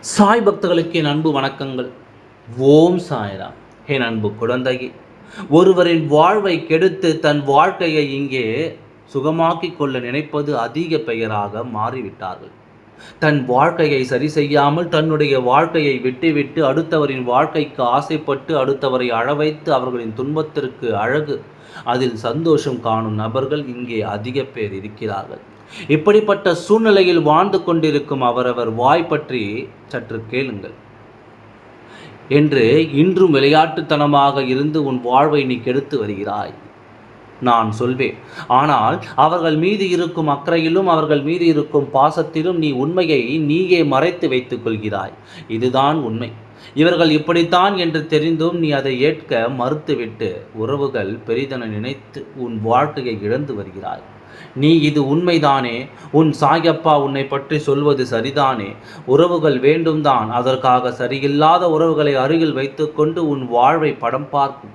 சாய் பக்தர்களுக்கு என் அன்பு வணக்கங்கள். ஓம் சாய்ராம். என் அன்பு குழந்தையே ஒருவரின் வாழ்வை கெடுத்து தன் வாழ்க்கையை இங்கே சுகமாக்கிக் கொள்ள நினைப்பது அதிக பெயராக மாறிவிட்டார்கள். தன் வாழ்க்கையை சரி செய்யாமல் தன்னுடைய வாழ்க்கையை விட்டுவிட்டு அடுத்தவரின் வாழ்க்கைக்கு ஆசைப்பட்டு அடுத்தவரை அழவைத்து அவர்களின் துன்பத்திற்கு அழகு. அதில் சந்தோஷம் காணும் நபர்கள் இங்கே அதிக பேர் இருக்கிறார்கள். இப்படிப்பட்ட சூழ்நிலையில் வாழ்ந்து கொண்டிருக்கும் அவரவர் வாய் பற்றி சற்று கேளுங்கள். என்று இன்றும் விளையாட்டுத்தனமாக இருந்து உன் வாழ்வை நீ கெடுத்து வருகிறாய். நான் சொல்வேன். ஆனால் அவர்கள் மீது இருக்கும் அக்கறையிலும் அவர்கள் மீது இருக்கும் பாசத்திலும் நீ உண்மையை நீயே மறைத்து வைத்துக் கொள்கிறாய். இதுதான் உண்மை. இவர்கள் இப்படித்தான் என்று தெரிந்தும் நீ அதை ஏற்க மறுத்துவிட்டு உறவுகள் பெரிதென நினைத்து உன் வாழ்க்கையை இழந்து வருகிறாய். நீ இது உண்மைதானே? உன் சாயப்பா உன்னை பற்றி சொல்வது சரிதானே? உறவுகள் வேண்டும்தான். அதற்காக சரியில்லாத உறவுகளை அருகில் வைத்துக்கொண்டு உன் வாழ்வை படம் பார்க்கும்.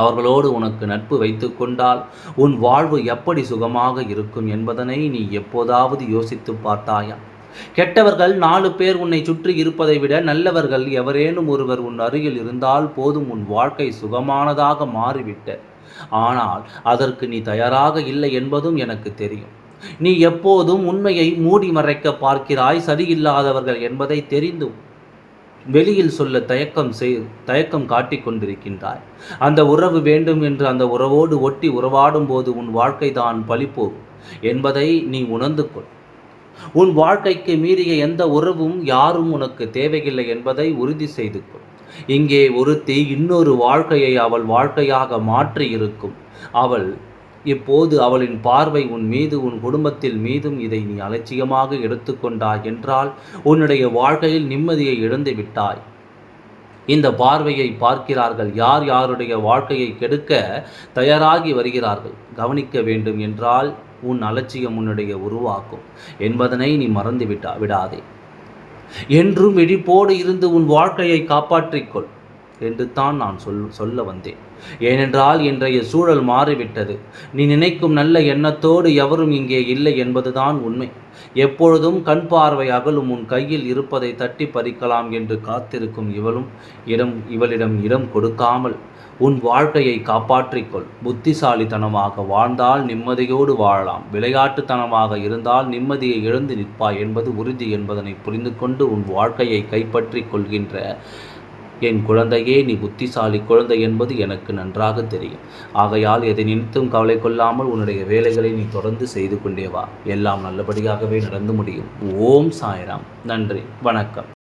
அவர்களோடு உனக்கு நட்பு வைத்து கொண்டால் உன் வாழ்வு எப்படி சுகமாக இருக்கும் என்பதனை நீ எப்போதாவது யோசித்து பார்த்தாயா? கெட்டவர்கள் நாலு பேர் உன்னை சுற்றி இருப்பதை விட நல்லவர்கள் எவரேனும் ஒருவர் உன் அருகில் இருந்தால் போதும் உன் வாழ்க்கை சுகமானதாக மாறிவிட்ட. ஆனால் அதற்கு நீ தயாராக இல்லை என்பதும் எனக்கு தெரியும். நீ எப்போதும் உண்மையை மூடி மறைக்க பார்க்கிறாய் சரியில்லாதவர்கள் என்பதை தெரிந்தும். வெளியில் சொல்ல தயக்கம் செய் தயக்கம் காட்டிக் கொண்டிருக்கின்றாய். அந்த உறவு வேண்டும் என்று அந்த உறவோடு ஒட்டி உறவாடும் போது உன் வாழ்க்கை தான் பழிப்போகும் என்பதை நீ உணர்ந்து கொள். உன் வாழ்க்கைக்கு மீறிய எந்த உறவும் யாரும் உனக்கு தேவையில்லை என்பதை உறுதி செய்து கொள். இங்கே ஒருத்தி இன்னொரு வாழ்க்கையை அவள் வாழ்க்கையாக மாற்றி இருக்கும் அவள் இப்போது அவளின் பார்வை உன் மீது உன் குடும்பத்தில் மீதும் இதை நீ அலட்சியமாக எடுத்துக்கொண்டாய் என்றால் உன்னுடைய வாழ்க்கையில் நிம்மதியை இழந்து விட்டாய். இந்த பார்வையை பார்க்கிறார்கள். யார் யாருடைய வாழ்க்கையை கெடுக்க தயாராகி வருகிறார்கள்? கவனிக்க வேண்டும் என்றால் உன் அலட்சியம் உன்னுடைய உருவாக்கும். என்பதனை நீ மறந்து விட்டா விடாதே. என்றும் விழிப்போடு இருந்து உன் வாழ்க்கையை காப்பாற்றிக்கொள். என்று தான் நான் சொல் சொல்ல வந்தேன். ஏனென்றால் இன்றைய சூழல் மாறிவிட்டது. நீ நினைக்கும் நல்ல எண்ணத்தோடு எவரும் இங்கே இல்லை என்பதுதான் உண்மை. எப்பொழுதும் கண் பார்வை அகலும் உன் கையில் இருப்பதை தட்டி பறிக்கலாம் என்று காத்திருக்கும் இவளும் இடம் இவளிடம் இடம் கொடுக்காமல் உன் வாழ்க்கையை காப்பாற்றிக்கொள். புத்திசாலித்தனமாக வாழ்ந்தால் நிம்மதியோடு வாழலாம். விளையாட்டுத்தனமாக இருந்தால் நிம்மதியை இழந்து நிற்பாய் என்பது உறுதி என்பதனை புரிந்து கொண்டு உன் வாழ்க்கையை கைப்பற்றிக் கொள்கின்ற என் குழந்தையே நீ புத்திசாலி குழந்தை என்பது எனக்கு நன்றாக தெரியும். ஆகையால் எதை நினைத்தும் கவலை கொள்ளாமல் உன்னுடைய வேலைகளை நீ தொடர்ந்து செய்து கொண்டே வா. எல்லாம் நல்லபடியாகவே நடந்து முடியும். ஓம் சாய்ராம். நன்றி. வணக்கம்.